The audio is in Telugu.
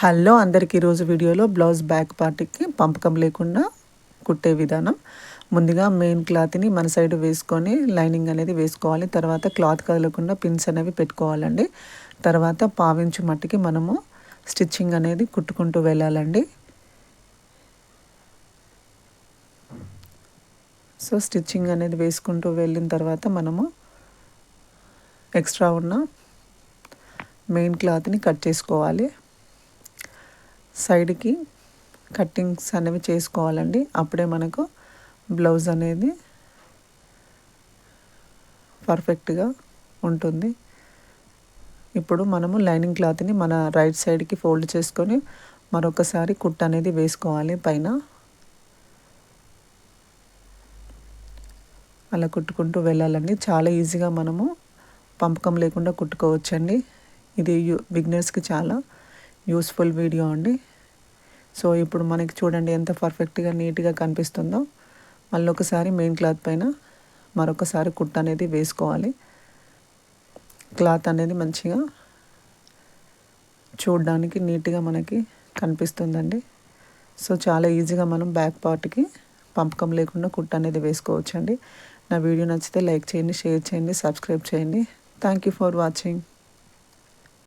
హలో అందరికీ ఈరోజు వీడియోలో బ్లౌజ్ బ్యాక్ పార్ట్కి పంపకం లేకుండా కుట్టే విధానం. ముందుగా మెయిన్ క్లాత్ని మన సైడ్ వేసుకొని లైనింగ్ అనేది వేసుకోవాలి. తర్వాత క్లాత్ కదలకుండా పిన్స్ అనేవి పెట్టుకోవాలండి. తర్వాత పావించు మట్టికి మనము స్టిచ్చింగ్ అనేది కుట్టుకుంటూ వెళ్ళాలండి. సో స్టిచ్చింగ్ అనేది వేసుకుంటూ వెళ్ళిన తర్వాత మనము ఎక్స్ట్రా ఉన్న మెయిన్ క్లాత్ని కట్ చేసుకోవాలి. సైడ్కి కట్టింగ్స్ అనేవి చేసుకోవాలండి. అప్పుడే మనకు బ్లౌజ్ అనేది పర్ఫెక్ట్గా ఉంటుంది. ఇప్పుడు మనము లైనింగ్ క్లాత్ని మన రైట్ సైడ్కి ఫోల్డ్ చేసుకొని మరొకసారి కుట్ అనేది వేసుకోవాలి పైన. అలా కుట్టుకుంటూ వెళ్ళాలండి. చాలా ఈజీగా మనము పంపకం లేకుండా కుట్టుకోవచ్చండి. ఇది విగ్నర్స్కి చాలా యూస్ఫుల్ వీడియో అండి. సో ఇప్పుడు మనకి చూడండి ఎంత పర్ఫెక్ట్గా నీట్గా కనిపిస్తుందో. మళ్ళీ ఒకసారి మెయిన్ క్లాత్ పైన మరొకసారి కుట్ అనేది వేసుకోవాలి. క్లాత్ అనేది మంచిగా చూడడానికి నీట్గా మనకి కనిపిస్తుందండి. సో చాలా ఈజీగా మనం బ్యాక్ పార్ట్కి పంపకం లేకుండా కుట్ అనేది వేసుకోవచ్చండి. నా వీడియో నచ్చితే లైక్ చేయండి షేర్ చేయండి సబ్స్క్రైబ్ చేయండి. Thank you for watching.